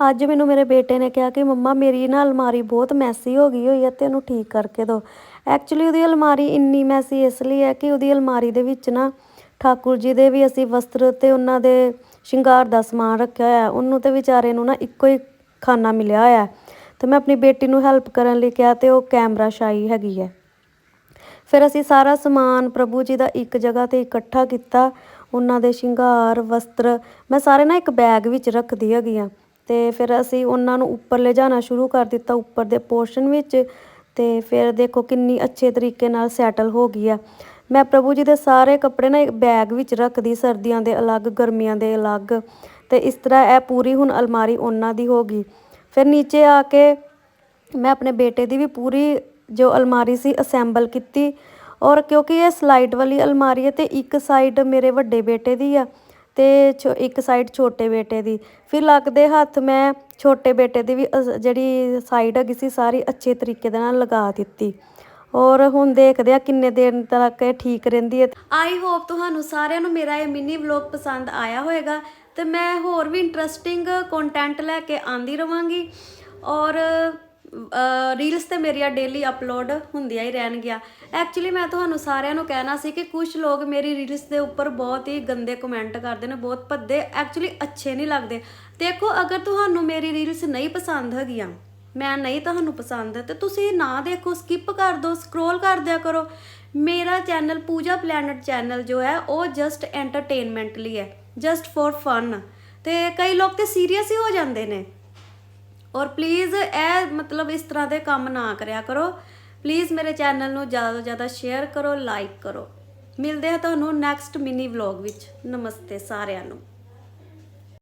ਅੱਜ ਮੈਨੂੰ ਮੇਰੇ ਬੇਟੇ ਨੇ ਕਿਹਾ ਕਿ ਮੰਮਾ ਮੇਰੀ ਨਾ ਅਲਮਾਰੀ ਬਹੁਤ ਮੈਸੀ ਹੋ ਗਈ ਹੋਈ ਹੈ ਤੇ ਉਹਨੂੰ ਠੀਕ ਕਰਕੇ ਦਿਓ। ਐਕਚੁਅਲੀ ਉਹਦੀ ਅਲਮਾਰੀ ਇੰਨੀ ਮੈਸੀ ਇਸ ਲਈ ਹੈ ਕਿ ਉਹਦੀ ਅਲਮਾਰੀ ਦੇ ਵਿੱਚ ਨਾ ਠਾਕੁਰ ਜੀ ਦੇ ਵੀ ਅਸੀਂ ਵਸਤਰ ਤੇ ਉਹਨਾਂ ਦੇ ਸ਼ਿੰਗਾਰ ਦਾ ਸਮਾਨ ਰੱਖਿਆ ਹੋਇਆ ਉਹਨੂੰ ਤੇ ਵਿਚਾਰੇ ਨੂੰ ਨਾ ਇੱਕੋ ਹੀ ਖਾਨਾ ਮਿਲਿਆ ਹੋਇਆ ਹੈ। ਤੇ ਮੈਂ ਆਪਣੀ ਬੇਟੀ ਨੂੰ ਹੈਲਪ ਕਰਨ ਲਈ ਕਿਹਾ ਤੇ ਉਹ ਕੈਮਰਾ ਸ਼ਾਈ ਹੈਗੀ ਹੈ। ਫਿਰ ਅਸੀਂ ਸਾਰਾ ਸਮਾਨ ਪ੍ਰਭੂ ਜੀ ਦਾ ਇੱਕ ਜਗ੍ਹਾ ਤੇ ਇਕੱਠਾ ਕੀਤਾ, ਉਹਨਾਂ ਦੇ ਸ਼ਿੰਗਾਰ, ਵਸਤਰ, ਮੈਂ ਸਾਰੇ ਨਾ ਇੱਕ ਬੈਗ ਵਿੱਚ ਰੱਖਦੀ ਹੈਗੀ ਆ ਤੇ ਫਿਰ ਅਸੀਂ ਉਹਨਾਂ ਨੂੰ ਉੱਪਰ ਲਿਜਾਣਾ ਸ਼ੁਰੂ ਕਰ ਦਿੱਤਾ, ਉੱਪਰ ਦੇ ਪੋਰਸ਼ਨ ਵਿੱਚ। ਤੇ ਫਿਰ ਦੇਖੋ ਕਿੰਨੀ ਅੱਛੇ ਤਰੀਕੇ ਨਾਲ ਸੈਟਲ ਹੋ ਗਈ ਆ। ਮੈਂ ਪ੍ਰਭੂ ਜੀ ਦੇ ਸਾਰੇ ਕੱਪੜੇ ਨਾ ਇੱਕ ਬੈਗ ਵਿੱਚ ਰੱਖਦੀ, ਸਰਦੀਆਂ ਦੇ ਅਲੱਗ, ਗਰਮੀਆਂ ਦੇ ਅਲੱਗ। ਤੇ ਇਸ ਤਰ੍ਹਾਂ ਇਹ ਪੂਰੀ ਹੁਣ ਅਲਮਾਰੀ ਉਹਨਾਂ ਦੀ ਹੋ ਗਈ। ਫਿਰ ਨੀਚੇ ਆ ਕੇ ਮੈਂ ਆਪਣੇ ਬੇਟੇ ਦੀ ਵੀ ਪੂਰੀ ਜੋ ਅਲਮਾਰੀ ਸੀ ਅਸੈਂਬਲ ਕੀਤੀ। ਔਰ ਕਿਉਂਕਿ ਇਹ ਸਲਾਈਡ ਵਾਲੀ ਅਲਮਾਰੀ ਹੈ ਤੇ ਇੱਕ ਸਾਈਡ ਮੇਰੇ ਵੱਡੇ ਬੇਟੇ ਦੀ ਆ। ਤੇ ਛੋ- ਇੱਕ ਸਾਈਡ ਛੋਟੇ ਬੇਟੇ ਦੀ। ਫਿਰ ਲੱਗਦੇ ਹੱਥ ਮੈਂ ਛੋਟੇ ਬੇਟੇ ਦੀ ਵੀ ਅਸ- ਜਿਹੜੀ ਸਾਈਡ ਹੈਗੀ ਸੀ, ਸਾਰੀ ਅੱਛੇ ਤਰੀਕੇ ਦੇ ਨਾਲ ਲਗਾ ਦਿੱਤੀ। ਔਰ ਹੁਣ ਦੇਖਦੇ ਆ ਕਿੰਨੇ ਦਿਨ ਤੱਕ ਇਹ ਠੀਕ ਰਹਿੰਦੀ ਹੈ। ਆਈ ਹੋਪ ਤੁਹਾਨੂੰ ਸਾਰਿਆਂ ਨੂੰ ਮੇਰਾ ਇਹ ਮਿੰਨੀ ਵਲੌਗ ਪਸੰਦ ਆਇਆ ਹੋਵੇਗਾ। ਤੇ ਮੈਂ ਹੋਰ ਵੀ ਇੰਟਰਸਟਿੰਗ ਕੰਟੈਂਟ ਲੈ ਕੇ ਆਂਦੀ ਰਵਾਂਗੀ। ਔਰ ਰੀਲਸ ਤੇ ਮੇਰੀਆਂ ਡੇਲੀ ਅਪਲੋਡ ਹੁੰਦੀਆਂ ਹੀ ਰਹਿਣਗੀਆਂ। ਐਕਚੁਅਲੀ ਮੈਂ ਤੁਹਾਨੂੰ ਸਾਰਿਆਂ ਨੂੰ ਕਹਿਣਾ ਸੀ ਕਿ ਕੁਝ ਲੋਕ ਮੇਰੀ ਰੀਲਸ ਦੇ ਉੱਪਰ ਬਹੁਤ ਹੀ ਗੰਦੇ ਕਮੈਂਟ ਕਰਦੇ ਨੇ, ਬਹੁਤ ਭੱਦੇ ਐਕਚੁਅਲੀ ਅੱਛੇ ਨਹੀਂ ਲੱਗਦੇ। ਦੇਖੋ, ਅਗਰ ਤੁਹਾਨੂੰ ਮੇਰੀ ਰੀਲਸ ਨਹੀਂ ਪਸੰਦ ਹੈਗੀਆਂ, ਮੈਂ ਨਹੀਂ ਤੁਹਾਨੂੰ ਪਸੰਦ, ਤੇ ਤੁਸੀਂ ਨਾ ਦੇਖੋ ਸਕਿਪ ਕਰ ਦਿਓ ਸਕਰੋਲ ਕਰ ਦਿਆ ਕਰੋ। ਮੇਰਾ ਚੈਨਲ ਪੂਜਾ ਪਲੈਨਟ ਚੈਨਲ ਜੋ ਹੈ, ਉਹ ਜਸਟ ਐਂਟਰਟੇਨਮੈਂਟ ਲਈ ਹੈ ਜਸਟ ਫॉर ਫਨ ਤੇ ਕਈ ਲੋਕ ਤੇ ਸੀਰੀਅਸ ਹੀ ਹੋ ਜਾਂਦੇ ਨੇ। ਔਰ ਪਲੀਜ਼ ਇਹ ਮਤਲਬ ਇਸ ਤਰ੍ਹਾਂ ਦੇ ਕੰਮ ਨਾ ਕਰਿਆ ਕਰੋ। ਪਲੀਜ਼ ਮੇਰੇ ਚੈਨਲ ਨੂੰ ਜ਼ਿਆਦਾ ਤੋਂ ਜ਼ਿਆਦਾ ਸ਼ੇਅਰ ਕਰੋ ਲਾਈਕ ਕਰੋ। ਮਿਲਦੇ ਹਾਂ ਤੁਹਾਨੂੰ ਨੈਕਸਟ ਮਿਨੀ ਵਲੌਗ ਵਿੱਚ। ਨਮਸਤੇ ਸਾਰਿਆਂ ਨੂੰ।